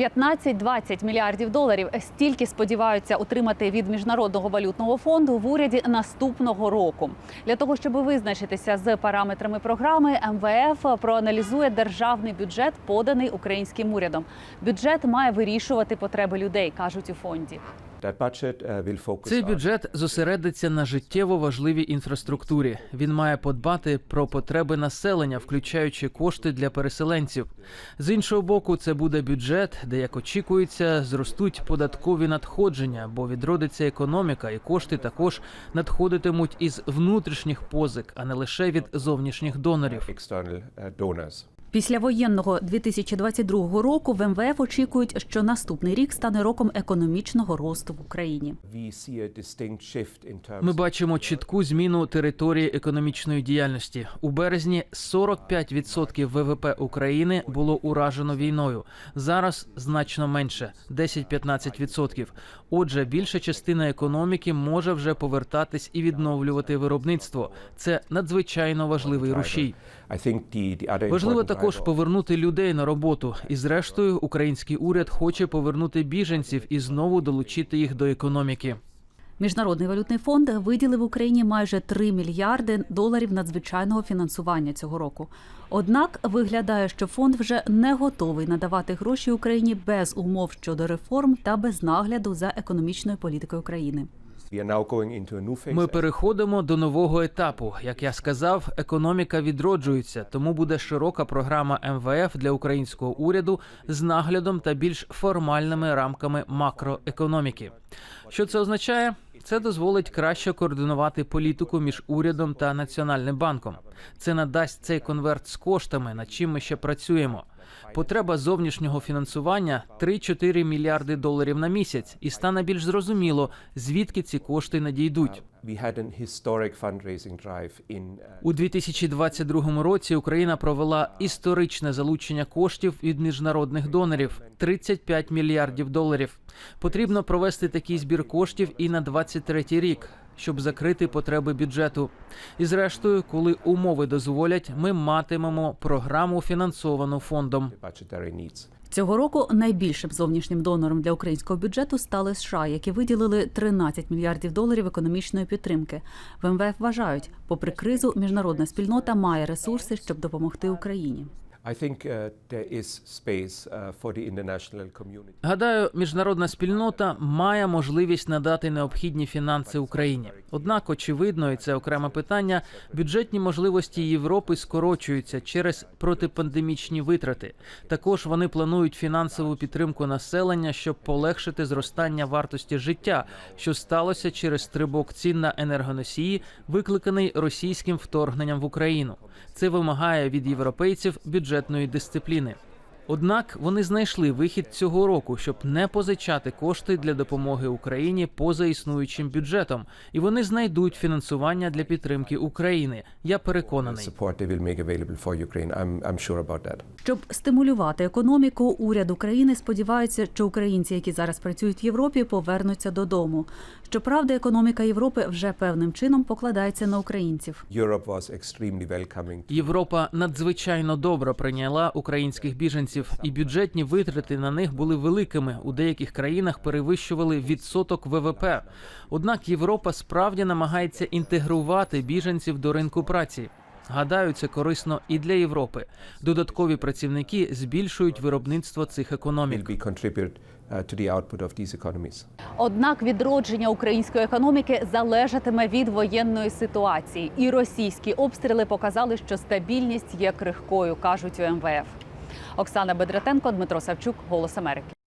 15-20 мільярдів доларів. Стільки сподіваються отримати від міжнародного валютного фонду в уряді наступного року. Для того щоб визначитися з параметрами програми, МВФ проаналізує державний бюджет, поданий українським урядом. Бюджет має вирішувати потреби людей, кажуть у фонді. Uh, Цей бюджет зосередиться на життєво важливій інфраструктурі. Він має подбати про потреби населення, включаючи кошти для переселенців. З іншого боку, це буде бюджет, де, як очікується, зростуть податкові надходження, бо відродиться економіка, і кошти також надходитимуть із внутрішніх позик, а не лише від зовнішніх донорів. Після воєнного 2022 року в МВФ очікують, що наступний рік стане роком економічного росту в Україні. Ми бачимо чітку зміну території економічної діяльності. У березні 45% ВВП України було уражено війною. Зараз значно менше 10-15%. Отже, більша частина економіки може вже повертатись і відновлювати виробництво. Це надзвичайно важливий рушій. Важливо important також повернути людей на роботу. І зрештою, український уряд хоче повернути біженців і знову долучити їх до економіки. Міжнародний валютний фонд виділив Україні майже 3 мільярди доларів надзвичайного фінансування цього року. Однак виглядає, що фонд вже не готовий надавати гроші Україні без умов щодо реформ та без нагляду за економічною політикою країни. Ми переходимо до нового етапу. Як я сказав, економіка відроджується, тому буде широка програма МВФ для українського уряду з наглядом та більш формальними рамками макроекономіки. Що це означає? Це дозволить краще координувати політику між урядом та національним банком. Це надасть цей конверт з коштами, над чим ми ще працюємо. Потреба зовнішнього фінансування 3-4 мільярди доларів на місяць, і стане більш зрозуміло, звідки ці кошти надійдуть. In uh, У 2022 році Україна провела історичне залучення коштів від міжнародних донорів 35 мільярдів доларів. Потрібно провести такий збір коштів і на 23 рік, щоб закрити потреби бюджету. І зрештою, коли умови дозволять, ми матимемо програму фінансовану фондом. Цього року найбільшим зовнішнім донором для українського бюджету стали США, які виділили 13 мільярдів доларів економічної підтримки. В МВФ вважають, попри кризу, міжнародна спільнота має ресурси, щоб допомогти Україні. Uh, uh. Гадаю, міжнародна спільнота має можливість надати необхідні фінанси Україні. Однак, очевидно, і це окреме питання. Бюджетні можливості Європи скорочуються через протипандемічні витрати. Також вони планують фінансову підтримку населення, щоб полегшити зростання вартості життя, що сталося через стрибок цін на енергоносії, викликаний російським вторгненням в Україну. Це вимагає від європейців бюджетної дисципліни. Однак вони знайшли вихід цього року, щоб не позичати кошти для допомоги Україні поза існуючим бюджетом, і вони знайдуть фінансування для підтримки України. Я переконаний. Щоб стимулювати економіку, уряд України сподівається, що українці, які зараз працюють в Європі, повернуться додому. Щоправда, економіка Європи вже певним чином покладається на українців. Європа надзвичайно добре прийняла українських біженців, і бюджетні витрати на них були великими. У деяких країнах перевищували відсоток ВВП. Однак Європа справді намагається інтегрувати біженців до ринку праці. Гадаю, це корисно і для Європи. Додаткові працівники збільшують виробництво цих економік. uh, to the output of these economies. Однак відродження української економіки залежатиме від воєнної ситуації, і російські обстріли показали, що стабільність є крихкою, кажуть у МВФ. Оксана Бедратенко, Дмитро Савчук, Голос Америки.